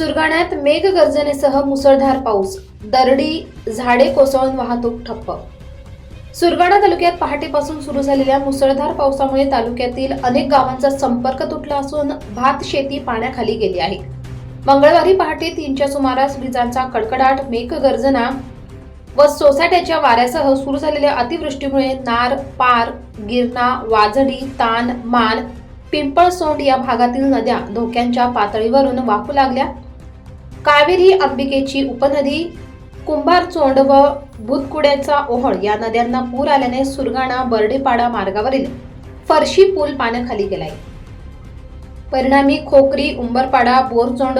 सुरगाण्यात मेघगर्जनेसह मुसळधार पाऊस दरडी झाडे कोसळून वाहतूक ठप्प. सुरगाणा तालुक्यात पहाटेपासून सुरू झालेल्या मुसळधार पावसामुळे तालुक्यातील अनेक गावांचा संपर्क तुटला असून भात शेती पाण्याखाली गेली आहे. मंगळवारी पहाटे तीनच्या सुमारास विजांचा कडकडाट मेघगर्जना व सोसाट्याच्या वाऱ्यासह सुरू झालेल्या अतिवृष्टीमुळे नार पार गिरणा वाजडी तान मान पिंपळसोंड या भागातील नद्या धोक्यांच्या पातळीवरून वाहू लागल्या. कावेरी अंबिकेची उपनदी कुंभारचोंड व भूतकुड्याचा ओहळ या नद्यांना पूर आल्याने सुरगाणा बर्डेपाडा मार्गावरील फरशी पूल पाण्याखाली गेलाय. परिणामी खोकरी उंबरपाडा बोरचोंड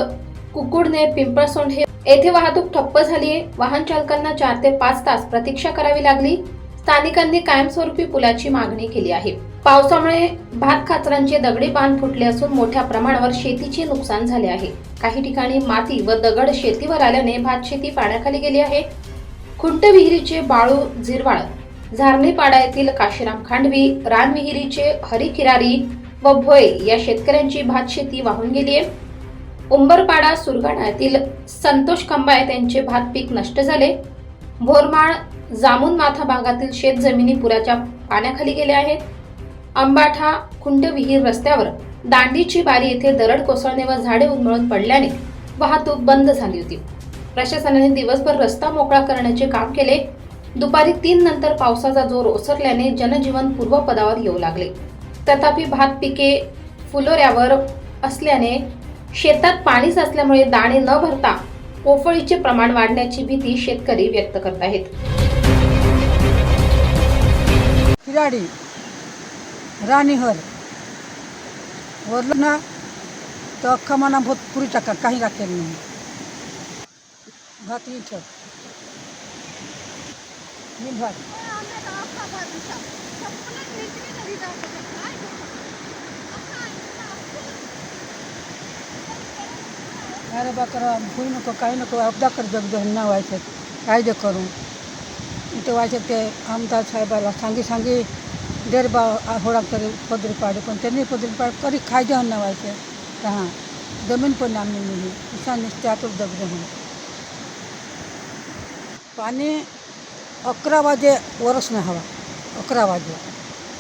कुकुडने पिंपळसोंड हे येथे वाहतूक ठप्प झालीये. वाहन चालकांना चार ते पाच तास प्रतीक्षा करावी लागली. स्थानिकांनी कायमस्वरूपी पुलाची मागणी केली आहे. पावसामुळे भात खाचरांचे दगडी बांध फुटले असून मोठ्या प्रमाणावर शेतीचे नुकसान झाले आहे. काही ठिकाणी माती व दगड शेतीवर आल्याने भात शेती पाण्याखाली गेली आहे. खुंट विहिरीचे बाळू झिरवाळ झारणेपाडा येथील काशीराम खांडवी रानविहिरीचे हरी किरारी व भोये या शेतकऱ्यांची भात शेती वाहून गेली आहे. उंबरपाडा सुरगाणा येथील संतोष खंबाळे त्यांचे भात पीक नष्ट झाले. भोरमाळ जामून माथा भागातील शेत जमिनी पुराच्या पाण्याखाली गेल्या आहेत. अंबाठा खुंट विहीर रस्त्यावर दांडीची बारी येथे दरड कोसळणे व झाडे उन्मळून पडल्याने वाहतूक बंद झाली होती. प्रशासनाने दिवसभर रस्ता मोकळा करण्याचे काम केले. दुपारी तीन नंतर पावसाचा जोर ओसरल्याने जनजीवन पूर्वपदावर येऊ लागले. तथापि भात पिके फुलोऱ्यावर असल्याने शेतात पाणी साचल्यामुळे दाणे न भरता पोफळीचे प्रमाण वाढण्याची भीती शेतकरी व्यक्त करत आहेत. किराडी राणीहर वरलं ना तर अख्खा मना बहुत पुरी टाका काही राखेल नाही. भात इथं. मी भात. અરે બકરા ભૂઈ નકો કાંઈ નકો અપદા કરી દો ના હોય છે કાયદે કરું તો હોય છે કે આમદાર સાહેબ સાંગી સાંગી દેર બા હોળા કરી પદરી પાડે પણ તેની પદરી પાડ કરી કાયદો ના હોય છે હા જમીન પણ નામની નહીં કિસાન નિષ્ઠાતુર દબરે હું પાણી અકરા વાગે વરસને હવા અકરા વાગે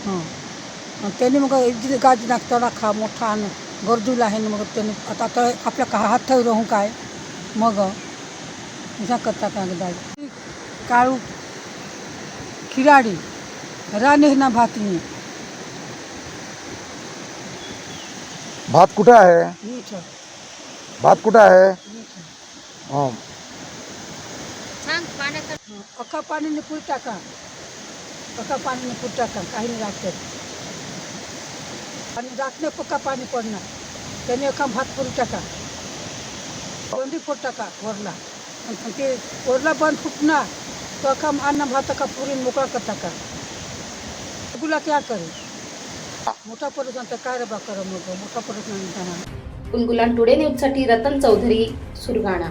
હા તેની મગ ગાજ નાખતા રાખા મોઠા गरजूला आहे ना मग त्यांनी आता आता आपल्या का हात ठेव राहू काय? मग अशा करता का दाजी काळू खिराडी राणी ना भातनी. भात कुठे आहे? भात कुठे आहे? हं. अख्खा पाणीने पुढे टाका. अख्खा पाणीने पुढे टाका. काही नाही राखत आणि राखणे पक्का पाणी पडणार. त्याने अख्खा भात पुरी टाका. बंदी फोड टाका वरला. ते वरला बंद फुटणार. तो अख्खा अन्न भात का पुरी मोकळा करता टाका. गुला क्या करे? मोठा परत काय रे बा करा मग. मोठा परत नाही टुडे न्यूजसाठी रतन चौधरी सुरगाणा.